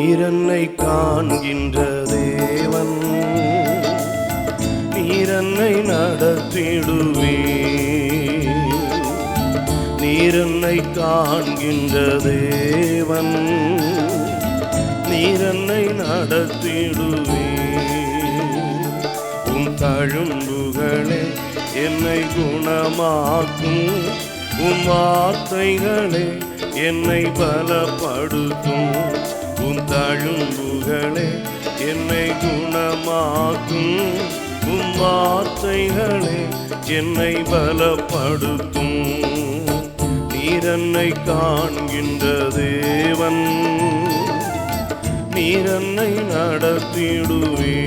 நீரன்னை காண்கின்ற தேவன். நீரன்னை நடத்திடுவே நீரன்னை காண்கின்ற தேவன். நீரன்னை நடத்திடுவே உன் தழும்புகளே என்னை குணமாக்கும் உன் வார்த்தைகளே என்னை பலப்படுத்தும். வார்த்தைகளே என்னை குணமாக்கும். உன் வார்த்தைகளே என்னை பலப்படுத்தும். நீரன்னை காண்கின்ற தேவன். நீரன்னை நடத்திடுவே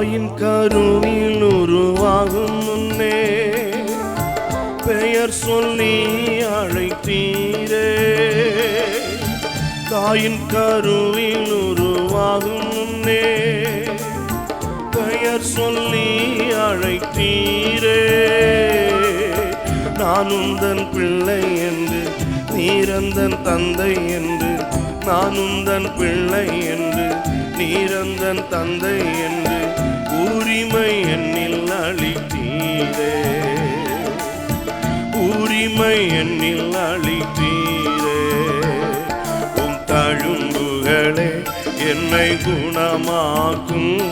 தாயின் கருவில் உருவாகும் முன்னே பெயர் சொல்லி அழைத்தீரே தாயின் கருவில் உருவாகும் முன்னே பெயர் சொல்லி அழைத்தீரே நான் உந்தன் பிள்ளை என்று நீரந்தன் தந்தை என்று நான் உந்தன் பிள்ளை என்று நீரந்தன் தந்தை என்று உரிமை என்னில் அளித்தீரே. உரிமை என்னில் அளித்தீரே. உம் தழும்புகளே என்னை குணமாக்கும்.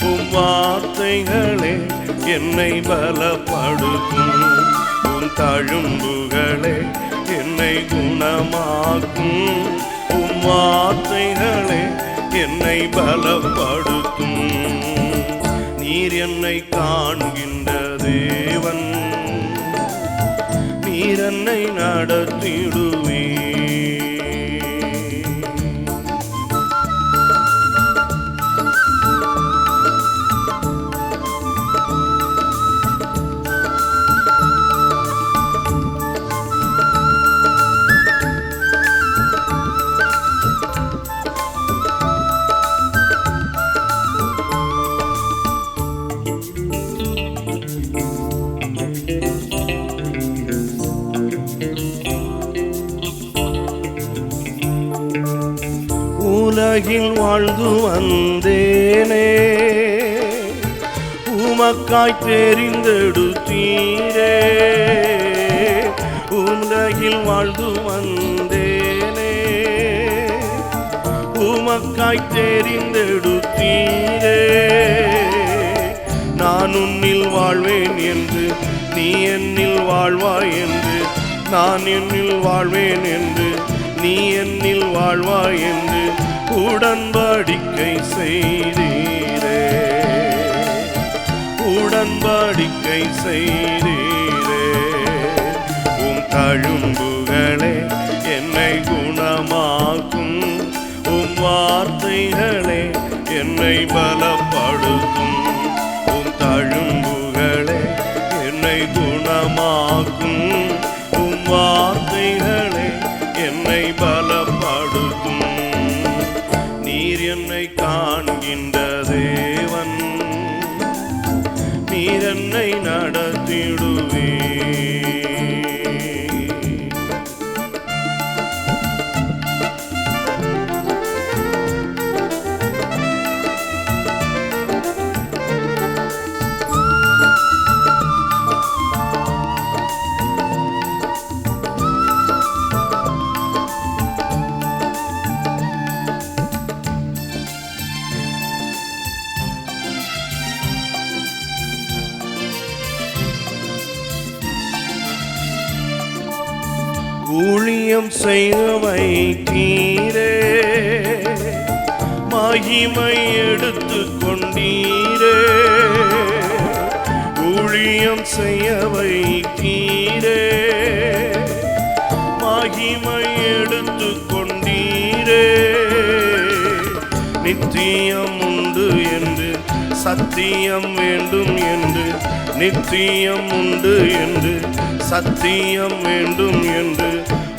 உம் வார்த்தைகளே என்னை பலப்படுத்தும். உம் தழும்புகளே என்னை குணமாக்கும். உம் வார்த்தைகளே என்னை பலப்படுத்தும். நீர் என்னை காண்கின்ற தேவன். நீர் என்னை நடத்திடுவேன் உலகில் வாழ்ந்து வந்தேனே. உமக்காய் தெரிந்தெடுத்தீரே. உலகில் வாழ்ந்து வந்தேனே. உமக்காய் தெரிந்தெடுத்தீரே. நான் உன்னில் வாழ்வேன் என்று நீ என்னில் வாழ்வாய் என்று நான் என்னில் வாழ்வேன் என்று நீ என்னில் வாழ்வாய் என்று உடன்பாடிக்கை செய்தீரே. உடன்பாடிக்கை செய்தீரே. உம் தழும்புகளே என்னை குணமாக்கும். உம் வார்த்தைகளே என்னை பலப்படுத்தும் நித்தியம் செய்ய வைத்தீரே மகிமை எடுத்து கொண்டீரே. ஊழியம் செய்ய வைத்தீரே மகிமை எடுத்து கொண்டீரே. நித்தியம் உண்டு என்று சத்தியம் வேண்டும் என்று நித்தியம் உண்டு என்று சத்தியம் வேண்டும் என்று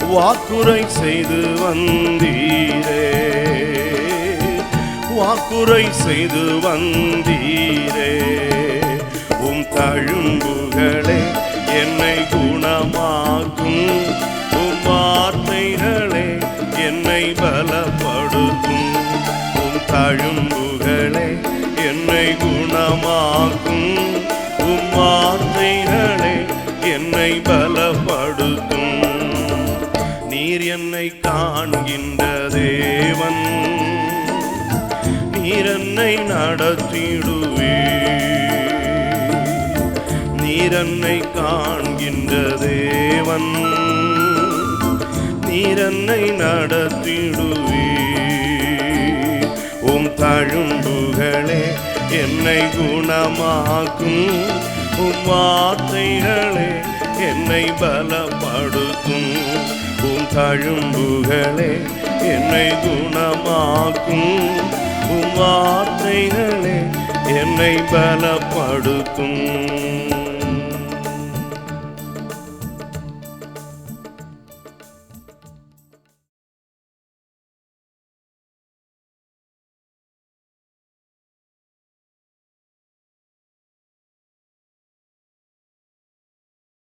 வாக்குரை செய்து வந்தீரே. வாக்குரை செய்து வந்தீரே. உம் தழும்புகளே என்னை குணமாக்கும். உம் வார்த்தைகளே என்னை பலப்படுத்தும். உம் தழும்புகளே என்னை குணமாக்கும். உம் வார்த்தைகளே என்னை பலப்படுத்தும். என்னை காண்கின்ற தேவன். நீரன்னை நடத்திடுவே நீரன்னை காண்கின்ற தேவன். நீரன்னை நடத்திடுவே உம் தழும்புகளே என்னை குணமாக்கும். உம் வார்த்தைகளே என்னை பலப்படுத்தும். கழும்புகளே என்னை குணமாக்கும். உம் வார்த்தைகளே என்னை பலப்படுத்தும்.